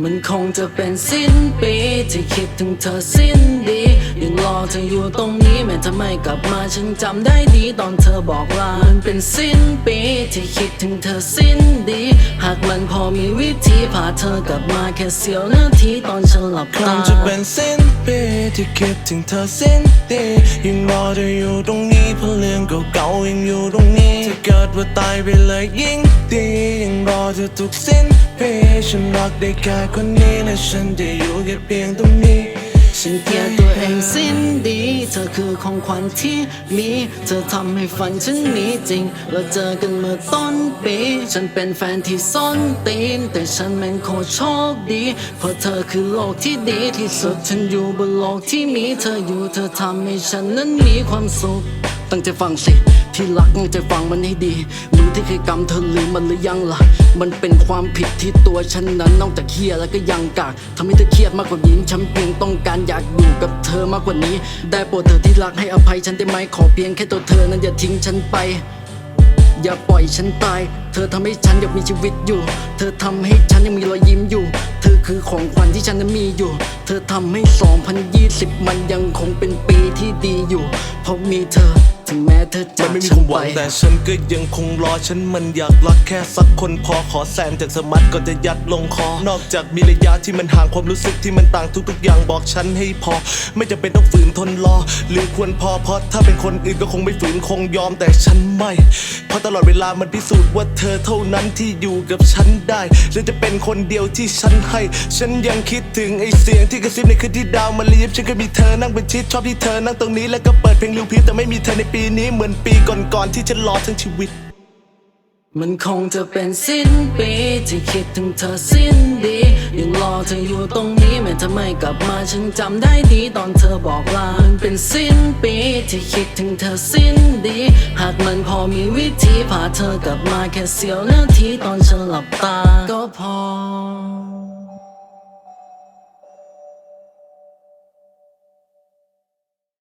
มันคงจะเป็นสิ้นปีที่คิดถึงเธอสิ้นดียังรอเธออยู่ตรงนี้แม้เธอไม่กลับมาฉันจำได้ดีตอนเธอบอกลามันเป็นสิ้นปีที่คิดถึงเธอสิ้นดี หากมันพอมีวิธีพาเธอกลับมาแค่เสี้ยวนาทีตอนฉันหลับคตางจะเป็นสิ้นปีที่คิดถึงเธอสิ้นดียังรอเธออยู่ตรงนี้เพราะเรื่องเก่าๆยังอยู่ตรงนี้ถ้าเกิดว่าตายไปเลยยิ่งดียังรอเธอทุกสิ้น ปีฉันรักได้แค่คนนี้และฉันจะอยู่แค่เพียงตรงนี้ ฉันเกลียดตัวเองสิ้นดี เธอคือของขวัญที่มี เธอทำให้ฝันฉันมีจริง เราเจอกันเมื่อต้นปี ฉันเป็นแฟนที่ซ่อนตีน แต่ฉันแม่งโคตรโชคดี เพราะเธอคือโลกที่ดีที่สุด ฉันอยู่บนโลกที่มีเธออยู่ เธอทำให้ฉันนั้นมีความสุข ตั้งใจฟังสิ ที่รักตั้งใจฟังมันให้ดีมือที่เคยกำเธอลืมมันหรือยังล่ะ มันเป็นความผิดที่ตัวฉันนั้นนอกจากเครียดแล้วก็ยังกากทำให้เธอเครียดมากกว่านี้ฉันเพียงต้องการอยากอยู่กับเธอมากกว่านี้ ได้โปรดเธอที่รักให้อภัยฉันได้ไหมขอเพียงแค่ตัวเธอนั้นอย่าทิ้งฉันไปอย่าปล่อยฉันตาย เธอทำให้ฉันยังมีชีวิตอยู่ เธอทำให้ฉันยังมีรอยยิ้มอยู่ เธอคือของขวัญที่ฉันนั้นมีอยู่ เธอทำให้ 2020 มันยังคงเป็นปีที่ดีอยู่ เพราะมีเธอ ถึงแม้เธอมัจากนไม่มีความหวังแต่ฉันก็ยังคงรอฉันมันอยากรักแค่สักคนพอขอแซมจากสมัดก็จะยัดลงคอนอกจากมีระยะที่มันห่างความรู้สึกที่มันต่างทุกๆอย่างบอกฉันให้พอ ไม่จำเป็นต้องฝืนทนรอ หรือควรพอเพราะถ้าเป็นคนอื่นก็คงไม่ฝืนคงยอมแต่ฉันไม่ เพราะตลอดเวลามันพิสูจน์ว่าเธอเท่านั้นที่อยู่กับฉันได้และจะเป็นคนเดียวที่ฉันให้ ฉันยังคิดถึงไอ้เสียงที่กระซิบในคืนที่ดาวมาลีบฉันก็มีเธอนั่งเป็นชิดชอบที่เธอนั่งตรงนี้แล้วก็เปิดเพลงลิวพีแต่ไม่มีเธอในปีนี้เหมือนปีก่อนๆที่ฉันรอทั้งชีวิต มันคงจะเป็นสิ้นปีที่คิดถึงเธอสิ้นดียังรอเธออยู่ตรงนี้แม้เธอไม่กลับมาฉันจำได้ดีตอนเธอบอกลามันเป็นสิ้นปีที่คิดถึงเธอสิ้นดี หากมันพอมีวิธีพาเธอกลับมาแค่เสี้ยวนาทีตอนฉันหลับตาก็พอ